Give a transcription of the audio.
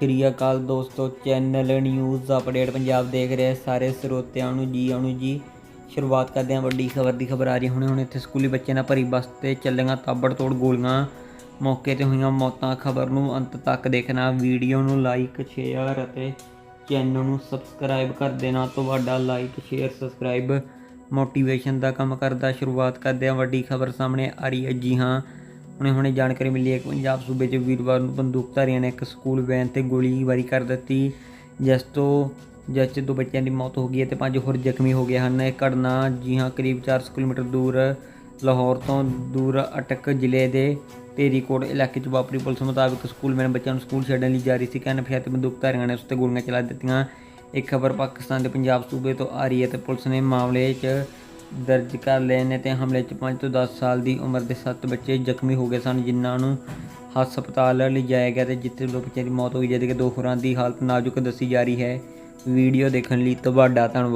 ਸ੍ਰੀ ਅਕਾਲ ਦੋਸਤੋ channel news update Punjab ਦੇਖ ਰਹੇ ਸਾਰੇ ਸਰੋਤਿਆਂ ਨੂੰ ਜੀ ਆਣੂ ਜੀ। ਸ਼ੁਰੂਆਤ ਕਰਦੇ ਹਾਂ ਵੱਡੀ ਖਬਰ ਦੀ ਖਬਰ ਆ ਰਹੀ ਹੁਣੇ ਹੁਣੇ ਇੱਥੇ ਸਕੂਲੀ ਬੱਚਿਆਂ ਨਾਲ ਭਰੀ ਬੱਸ ਤੇ ਚੱਲੀਆਂ ਤਾਬੜ ਤੋੜ ਗੋਲੀਆਂ। ਮੌਕੇ ਤੇ ਹੋਈਆਂ ਮੌਤਾਂ ਖਬਰ ਨੂੰ ਅੰਤ ਤੱਕ ਦੇਖਣਾ। ਵੀਡੀਓ ਨੂੰ ਲਾਈਕ ਸ਼ੇਅਰ ਅਤੇ ਚੈਨਲ ਨੂੰ ਸਬਸਕ੍ਰਾਈਬ ਕਰ ਦੇਣਾ। ਤੁਹਾਡਾ ਲਾਈਕ ਸ਼ੇਅਰ ਸਬਸਕ੍ਰਾਈਬ ਮੋਟੀਵੇਸ਼ਨ ਦਾ ਕੰਮ ਕਰਦਾ। ਸ਼ੁਰੂਆਤ ਕਰਦੇ ਹਾਂ ਵੱਡੀ ਖਬਰ ਸਾਹਮਣੇ ਆ ਰਹੀ ਹੈ। ਜੀ ਹਾਂ ਹੁਣੇ ਹੁਣੇ ਜਾਣਕਾਰੀ ਮਿਲੀ ਹੈ ਕਿ ਪੰਜਾਬ ਸੂਬੇ 'ਚ ਵੀਰਵਾਰ ਨੂੰ ਬੰਦੂਕਧਾਰੀਆਂ ਨੇ ਇੱਕ ਸਕੂਲ ਵੈਨ ਤੇ ਗੋਲੀਬਾਰੀ ਕਰ ਦਿੱਤੀ, ਜਿਸ ਤੋਂ ਜਿਸ 'ਚ ਦੋ ਬੱਚਿਆਂ ਦੀ ਮੌਤ ਹੋ ਗਈ ਹੈ ਤੇ ਪੰਜ ਹੋਰ ਜ਼ਖਮੀ ਹੋ ਗਏ ਹਨ। ਇਹ ਘਟਨਾ ਜੀ ਹਾਂ ਕਰੀਬ 400 ਕਿਲੋਮੀਟਰ ਦੂਰ ਲਾਹੌਰ ਤੋਂ ਦੂਰ ਅਟਕ ਜ਼ਿਲ੍ਹੇ ਦੇ ਢੇਰੀਕੋਟ ਇਲਾਕੇ 'ਚ ਵਾਪਰੀ। ਪੁਲਿਸ ਮੁਤਾਬਕ ਸਕੂਲ ਵੈਨ ਬੱਚਿਆਂ ਨੂੰ ਸਕੂਲ ਛੱਡਣ ਲਈ ਜਾ ਰਹੀ ਸੀ ਕਿ ਅਣਪਛਾਤੇ ਬੰਦੂਕਧਾਰੀਆਂ ਨੇ ਉਸ ਤੇ ਗੋਲੀਆਂ ਚਲਾ ਦਿੱਤੀਆਂ। ਇਹ ਖਬਰ ਪਾਕਿਸਤਾਨ ਦੇ ਪੰਜਾਬ ਸੂਬੇ ਤੋਂ ਆ ਰਹੀ ਹੈ ਤੇ ਪੁਲਿਸ ਨੇ ਮਾਮਲੇ 'ਚ ਦਰਜ ਕਰ ਲਏ ਨੇ ਤੇ ਹਮਲੇ 'ਚ 5 ਤੋਂ 10 ਸਾਲ ਦੀ ਉਮਰ ਦੇ 7 ਬੱਚੇ ਜ਼ਖਮੀ ਹੋ ਗਏ ਸਨ, ਜਿਨ੍ਹਾਂ ਨੂੰ ਹਸਪਤਾਲ ਲਿਜਾਇਆ ਗਿਆ ਤੇ ਜਿੱਥੇ ਦੋ ਬੱਚਿਆਂ ਦੀ ਮੌਤ ਹੋਈ ਜਦਕਿ ਦੋ ਹੋਰਾਂ ਦੀ ਹਾਲਤ ਨਾਜ਼ੁਕ ਦੱਸੀ ਜਾ ਰਹੀ ਹੈ। ਵੀਡੀਓ ਦੇਖਣ ਲਈ ਤੁਹਾਡਾ ਧੰਨਵਾਦ।